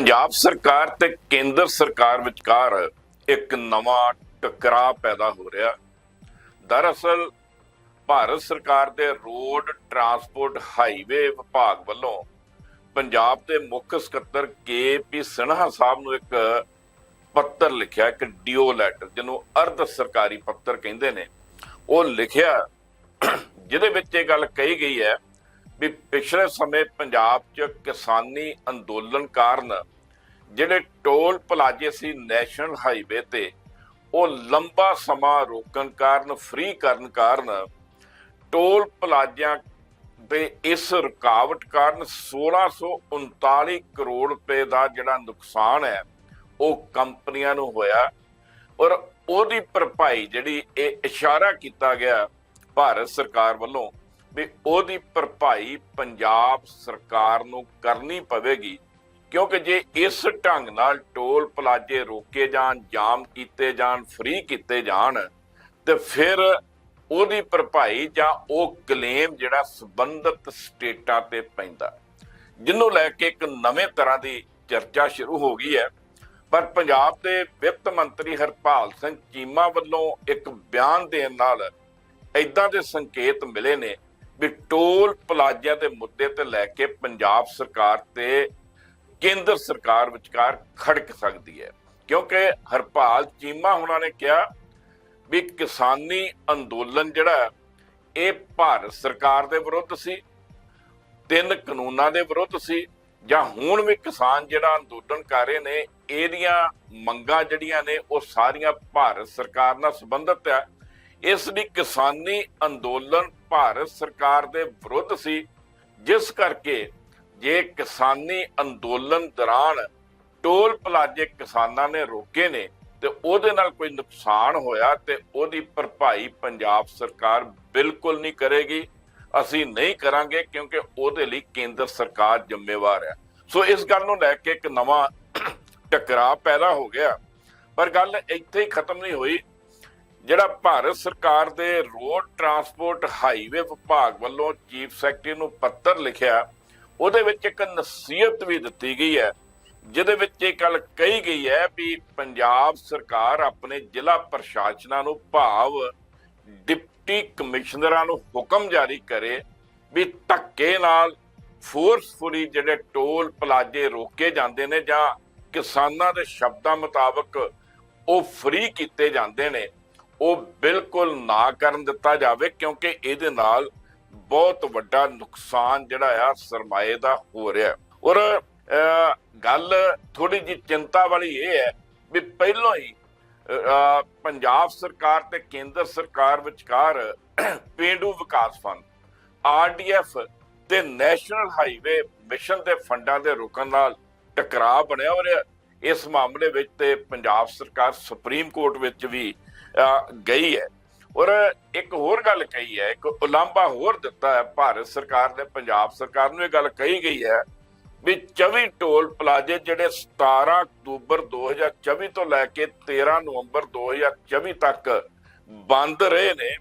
ਪੰਜਾਬ ਸਰਕਾਰ ਤੇ ਕੇਂਦਰ ਸਰਕਾਰ ਵਿਚਕਾਰ ਇੱਕ ਨਵਾਂ ਟਕਰਾਅ ਪੈਦਾ ਹੋ ਰਿਹਾ। ਦਰਅਸਲ, ਭਾਰਤ ਸਰਕਾਰ ਦੇ ਰੋਡ ਟਰਾਂਸਪੋਰਟ ਹਾਈਵੇ ਵਿਭਾਗ ਵੱਲੋਂ ਪੰਜਾਬ ਦੇ ਮੁੱਖ ਸਕੱਤਰ ਕੇ ਪੀ ਸਿਨਹਾ ਸਾਹਿਬ ਨੂੰ ਇੱਕ ਪੱਤਰ ਲਿਖਿਆ, ਇੱਕ ਡੀਓ ਲੈਟਰ, ਜਿਹਨੂੰ ਅਰਧ ਸਰਕਾਰੀ ਪੱਤਰ ਕਹਿੰਦੇ ਨੇ। ਉਹ ਲਿਖਿਆ, ਜਿਹਦੇ ਵਿੱਚ ਇਹ ਗੱਲ ਕਹੀ ਗਈ ਹੈ ਵੀ ਪਿਛਲੇ ਸਮੇਂ ਪੰਜਾਬ 'ਚ ਕਿਸਾਨੀ ਅੰਦੋਲਨ ਕਾਰਨ ਜਿਹੜੇ ਟੋਲ ਪਲਾਜ਼ੇ ਸੀ ਨੈਸ਼ਨਲ ਹਾਈਵੇ ਤੇ, ਉਹ ਲੰਬਾ ਸਮਾਂ ਰੋਕਣ ਕਾਰਨ ਫ੍ਰੀ ਕਰਨ ਕਾਰਨ ਟੋਲ ਪਲਾਜ਼ਿਆਂ ਦੇ ਇਸ ਰੁਕਾਵਟ ਕਾਰਨ 1639 ਕਰੋੜ ਰੁਪਏ ਦਾ ਜਿਹੜਾ ਨੁਕਸਾਨ ਹੈ, ਉਹ ਕੰਪਨੀਆਂ ਨੂੰ ਹੋਇਆ ਔਰ ਉਹਦੀ ਭਰਪਾਈ ਜਿਹੜੀ ਇਹ ਇਸ਼ਾਰਾ ਕੀਤਾ ਗਿਆ ਭਾਰਤ ਸਰਕਾਰ ਵੱਲੋਂ ਵੀ ਉਹਦੀ ਭਰਪਾਈ ਪੰਜਾਬ ਸਰਕਾਰ ਨੂੰ ਕਰਨੀ ਪਵੇਗੀ, ਕਿਉਂਕਿ ਜੇ ਇਸ ਢੰਗ ਨਾਲ ਟੋਲ ਪਲਾਜ਼ੇ ਰੋਕੇ ਜਾਣ, ਜਾਮ ਕੀਤੇ ਜਾਣ ਫ੍ਰੀ ਕੀਤੇ ਜਾਣ, ਤੇ ਫਿਰ ਉਹਦੀ ਭਰਪਾਈ ਜਾਂ ਉਹ ਕਲੇਮ ਜਿਹੜਾ ਸੰਬੰਧਿਤ ਸਟੇਟਾਂ ਤੇ ਪੈਂਦਾ ਜਿਹਨੂੰ ਲੈ ਕੇ ਇੱਕ ਨਵੇਂ ਤਰ੍ਹਾਂ ਦੀ ਚਰਚਾ ਸ਼ੁਰੂ ਹੋ ਗਈ ਹੈ, ਪਰ ਪੰਜਾਬ ਦੇ ਵਿੱਤ ਮੰਤਰੀ ਹਰਪਾਲ ਸਿੰਘ ਚੀਮਾ ਵੱਲੋਂ ਇੱਕ ਬਿਆਨ ਦੇਣ ਨਾਲ ਇਦਾਂ ਦੇ ਸੰਕੇਤ ਮਿਲੇ ਨੇ ਵੀ ਟੋਲ ਪਲਾਜ਼ਿਆਂ ਦੇ ਮੁੱਦੇ ਤੇ ਲੈ ਕੇ ਪੰਜਾਬ ਸਰਕਾਰ ਤੇ ਕੇਂਦਰ ਸਰਕਾਰ ਵਿਚਕਾਰ ਖੜਕ ਸਕਦੀ ਹੈ। ਕਿਉਂਕਿ ਹਰਪਾਲ ਚੀਮਾ ਹੁਣਾਂ ਨੇ ਕਿਹਾ ਵੀ ਕਿਸਾਨੀ ਅੰਦੋਲਨ ਜਿਹੜਾ ਇਹ ਭਾਰਤ ਸਰਕਾਰ ਦੇ ਵਿਰੁੱਧ ਸੀ, ਤਿੰਨ ਕਾਨੂੰਨਾਂ ਦੇ ਵਿਰੁੱਧ ਸੀ, ਜਾਂ ਹੁਣ ਵੀ ਕਿਸਾਨ ਜਿਹੜਾ ਅੰਦੋਲਨ ਕਰ ਰਹੇ ਨੇ, ਇਹਦੀਆਂ ਮੰਗਾਂ ਜਿਹੜੀਆਂ ਨੇ, ਉਹ ਸਾਰੀਆਂ ਭਾਰਤ ਸਰਕਾਰ ਨਾਲ ਸੰਬੰਧਿਤ ਹੈ। ਇਸ ਲਈ ਕਿਸਾਨੀ ਅੰਦੋਲਨ ਭਾਰਤ ਸਰਕਾਰ ਦੇ ਵਿਰੁੱਧ ਸੀ, ਜਿਸ ਕਰਕੇ ਜੇ ਕਿਸਾਨੀ ਅੰਦੋਲਨ ਦੌਰਾਨ ਟੋਲ ਪਲਾਜ਼ੇ ਕਿਸਾਨਾਂ ਨੇ ਰੋਕੇ ਨੇ ਤੇ ਉਹਦੇ ਨਾਲ ਕੋਈ ਨੁਕਸਾਨ ਹੋਇਆ ਤੇ ਉਹਦੀ ਭਰਪਾਈ ਪੰਜਾਬ ਸਰਕਾਰ ਬਿਲਕੁਲ ਨਹੀਂ ਕਰੇਗੀ। ਅਸੀਂ ਨਹੀਂ ਕਰਾਂਗੇ ਕਿਉਂਕਿ ਉਹਦੇ ਲਈ ਕੇਂਦਰ ਸਰਕਾਰ ਜ਼ਿੰਮੇਵਾਰ ਹੈ। ਸੋ ਇਸ ਗੱਲ ਨੂੰ ਲੈ ਕੇ ਇੱਕ ਨਵਾਂ ਟਕਰਾਅ ਪੈਦਾ ਹੋ ਗਿਆ। ਪਰ ਗੱਲ ਇੱਥੇ ਹੀ ਖਤਮ ਨਹੀਂ ਹੋਈ। ਜਿਹੜਾ ਭਾਰਤ ਸਰਕਾਰ ਦੇ ਰੋਡ ਟਰਾਂਸਪੋਰਟ ਹਾਈਵੇ ਵਿਭਾਗ ਵੱਲੋਂ ਚੀਫ ਸੈਕਟਰੀ ਨੂੰ ਪੱਤਰ ਲਿਖਿਆ, ਉਹਦੇ ਵਿੱਚ ਇੱਕ ਨਸੀਹਤ ਵੀ ਦਿੱਤੀ ਗਈ ਹੈ, ਜਿਹਦੇ ਵਿੱਚ ਇਹ ਗੱਲ ਕਹੀ ਗਈ ਹੈ ਵੀ ਪੰਜਾਬ ਸਰਕਾਰ ਆਪਣੇ ਜ਼ਿਲ੍ਹਾ ਪ੍ਰਸ਼ਾਸਨਾਂ ਨੂੰ ਭਾਵ ਡਿਪਟੀ ਕਮਿਸ਼ਨਰਾਂ ਨੂੰ ਹੁਕਮ ਜਾਰੀ ਕਰੇ ਵੀ ਧੱਕੇ ਨਾਲ ਫੋਰਸਫੁਲੀ ਜਿਹੜੇ ਟੋਲ ਪਲਾਜ਼ੇ ਰੋਕੇ ਜਾਂਦੇ ਨੇ ਜਾਂ ਕਿਸਾਨਾਂ ਦੇ ਸ਼ਬਦਾਂ ਮੁਤਾਬਕ ਉਹ ਫ੍ਰੀ ਕੀਤੇ ਜਾਂਦੇ ਨੇ। ਉਹ ਬਿਲਕੁਲ ਨਾ ਕਰਨ ਦਿੱਤਾ ਜਾਵੇ ਕਿਉਂਕਿ ਇਹਦੇ ਨਾਲ ਬਹੁਤ ਵੱਡਾ ਨੁਕਸਾਨ ਜਿਹੜਾ ਆ ਸਰਮਾਏ ਦਾ ਹੋ ਰਿਹਾ ਔਰ ਗੱਲ ਥੋੜੀ ਜੀ ਚਿੰਤਾ ਵਾਲੀ ਇਹ ਹੈ ਵੀ ਪਹਿਲਾਂ ਹੀ ਪੰਜਾਬ ਸਰਕਾਰ ਤੇ ਕੇਂਦਰ ਸਰਕਾਰ ਵਿਚਕਾਰ ਪੇਂਡੂ ਵਿਕਾਸ ਫੰਡ ਆਰਡੀਐਫ ਤੇ ਨੈਸ਼ਨਲ ਹਾਈਵੇ ਮਿਸ਼ਨ ਦੇ ਫੰਡਾਂ ਦੇ ਰੁਕਣ ਨਾਲ ਟਕਰਾਅ ਬਣਿਆ ਹੋ ਰਿਹਾ। ਇਸ ਮਾਮਲੇ ਵਿੱਚ ਤੇ ਪੰਜਾਬ ਸਰਕਾਰ ਸੁਪਰੀਮ ਕੋਰਟ ਵਿੱਚ ਵੀ ਗਈ ਹੈ। ਔਰ ਇੱਕ ਹੋਰ ਗੱਲ ਕਹੀ ਹੈ, ਇੱਕ ਉਲਾਂਭਾ ਹੋਰ ਦਿੱਤਾ ਹੈ, ਭਾਰਤ ਸਰਕਾਰ ਨੇ, ਪੰਜਾਬ ਸਰਕਾਰ ਨੂੰ ਇਹ ਗੱਲ ਕਹੀ ਗਈ ਹੈ ਵੀ 24 ਟੋਲ ਪਲਾਜ਼ੇ ਜਿਹੜੇ 17 ਅਕਤੂਬਰ 2024 ਤੋਂ ਲੈ ਕੇ 13 ਨਵੰਬਰ 2024 ਤੱਕ ਬੰਦ ਰਹੇ ਨੇ,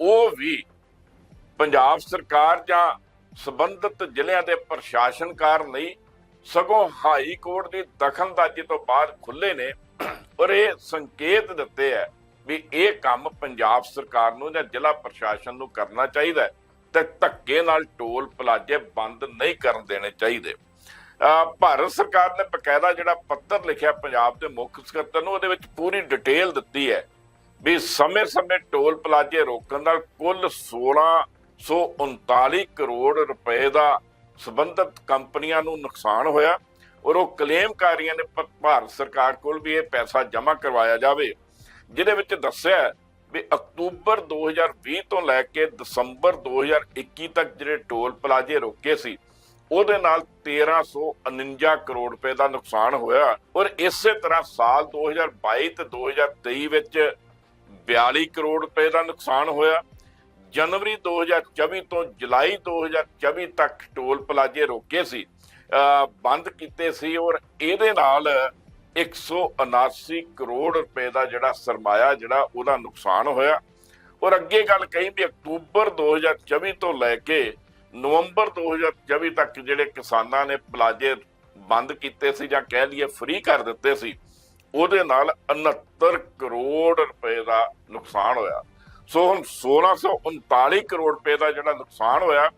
ਉਹ ਵੀ ਪੰਜਾਬ ਸਰਕਾਰ ਜਾਂ ਸਬੰਧਤ ਜ਼ਿਲ੍ਹਿਆਂ ਦੇ ਪ੍ਰਸ਼ਾਸਨ ਕਾਰਨ ਨਹੀਂ, ਸਗੋਂ ਹਾਈ ਕੋਰਟ ਦੀ ਦਖਲਅੰਦਾਜ਼ੀ ਤੋਂ ਬਾਅਦ ਖੁੱਲੇ ਨੇ। ਔਰ ਇਹ ਸੰਕੇਤ ਦਿੱਤੇ ਹੈ ਵੀ ਇਹ ਕੰਮ ਪੰਜਾਬ ਸਰਕਾਰ ਨੂੰ ਜਾਂ ਜ਼ਿਲ੍ਹਾ ਪ੍ਰਸ਼ਾਸਨ ਨੂੰ ਕਰਨਾ ਚਾਹੀਦਾ ਤੇ ਧੱਕੇ ਨਾਲ ਟੋਲ ਪਲਾਜ਼ੇ ਬੰਦ ਨਹੀਂ ਕਰਨ ਦੇਣੇ ਚਾਹੀਦੇ। ਭਾਰਤ ਸਰਕਾਰ ਨੇ ਬਕਾਇਦਾ ਜਿਹੜਾ ਪੱਤਰ ਲਿਖਿਆ ਪੰਜਾਬ ਦੇ ਮੁੱਖ ਸਕੱਤਰ ਨੂੰ, ਉਹਦੇ ਵਿੱਚ ਪੂਰੀ ਡਿਟੇਲ ਦਿੱਤੀ ਹੈ ਵੀ ਸਮੇਂ-ਸਮੇਂ ਟੋਲ ਪਲਾਜ਼ੇ ਰੋਕਣ ਨਾਲ ਕੁੱਲ 1639 ਕਰੋੜ ਰੁਪਏ ਦਾ ਸੰਬੰਧਿਤ ਕੰਪਨੀਆਂ ਨੂੰ ਨੁਕਸਾਨ ਹੋਇਆ ਔਰ ਉਹ ਕਲੇਮਕਾਰੀਆਂ ਨੇ ਭਾਰਤ ਸਰਕਾਰ ਕੋਲ ਵੀ ਇਹ ਪੈਸਾ ਜਮ੍ਹਾਂ ਕਰਵਾਇਆ ਜਾਵੇ। ਜਿਹਦੇ ਵਿੱਚ ਦੱਸਿਆ ਵੀ ਅਕਤੂਬਰ 2020 ਤੋਂ ਲੈ ਕੇ ਦਸੰਬਰ 2021 ਤੱਕ ਜਿਹੜੇ ਟੋਲ ਪਲਾਜ਼ੇ ਰੋਕੇ ਸੀ, ਉਹਦੇ ਨਾਲ 1349 ਕਰੋੜ ਰੁਪਏ ਦਾ ਨੁਕਸਾਨ ਹੋਇਆ ਔਰ ਇਸੇ ਤਰ੍ਹਾਂ ਸਾਲ 2022 ਤੇ 2023 ਵਿੱਚ 42 ਕਰੋੜ ਰੁਪਏ ਦਾ ਨੁਕਸਾਨ ਹੋਇਆ। ਜਨਵਰੀ 2024 ਤੋਂ ਜੁਲਾਈ 2024 ਤੱਕ ਟੋਲ ਪਲਾਜ਼ੇ ਰੋਕੇ ਸੀ ਬੰਦ ਕੀਤੇ ਸੀ ਔਰ ਇਹਦੇ ਨਾਲ 179 ਕਰੋੜ ਰੁਪਏ ਦਾ ਜਿਹੜਾ ਸਰਮਾਇਆ ਜਿਹੜਾ ਉਹਦਾ ਨੁਕਸਾਨ ਹੋਇਆ। ਔਰ ਅੱਗੇ ਗੱਲ ਕਹੀ ਵੀ ਅਕਤੂਬਰ 2024 ਤੋਂ ਲੈ ਕੇ ਨਵੰਬਰ 2024 ਤੱਕ ਜਿਹੜੇ ਕਿਸਾਨਾਂ ਨੇ ਪਲਾਜ਼ੇ ਬੰਦ ਕੀਤੇ ਸੀ ਜਾਂ ਕਹਿ ਲਈਏ ਫ੍ਰੀ ਕਰ ਦਿੱਤੇ ਸੀ, ਉਹਦੇ ਨਾਲ 69 ਕਰੋੜ ਰੁਪਏ ਦਾ ਨੁਕਸਾਨ ਹੋਇਆ। ਸੋ ਹੁਣ 1639 ਕਰੋੜ ਰੁਪਏ ਦਾ ਜਿਹੜਾ ਨੁਕਸਾਨ ਹੋਇਆ,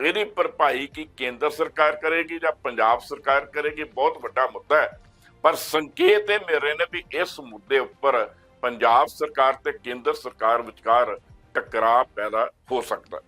ਇਹਦੀ ਭਰਪਾਈ ਕੀ ਕੇਂਦਰ ਸਰਕਾਰ ਕਰੇਗੀ ਜਾਂ ਪੰਜਾਬ ਸਰਕਾਰ ਕਰੇਗੀ? ਬਹੁਤ ਵੱਡਾ ਮੁੱਦਾ ਹੈ। ਪਰ ਸੰਕੇਤ ਇਹ ਮਿਲ ਰਹੇ ਨੇ ਵੀ ਇਸ ਮੁੱਦੇ ਉੱਪਰ ਪੰਜਾਬ ਸਰਕਾਰ ਤੇ ਕੇਂਦਰ ਸਰਕਾਰ ਵਿਚਕਾਰ ਟਕਰਾਅ ਪੈਦਾ ਹੋ ਸਕਦਾ।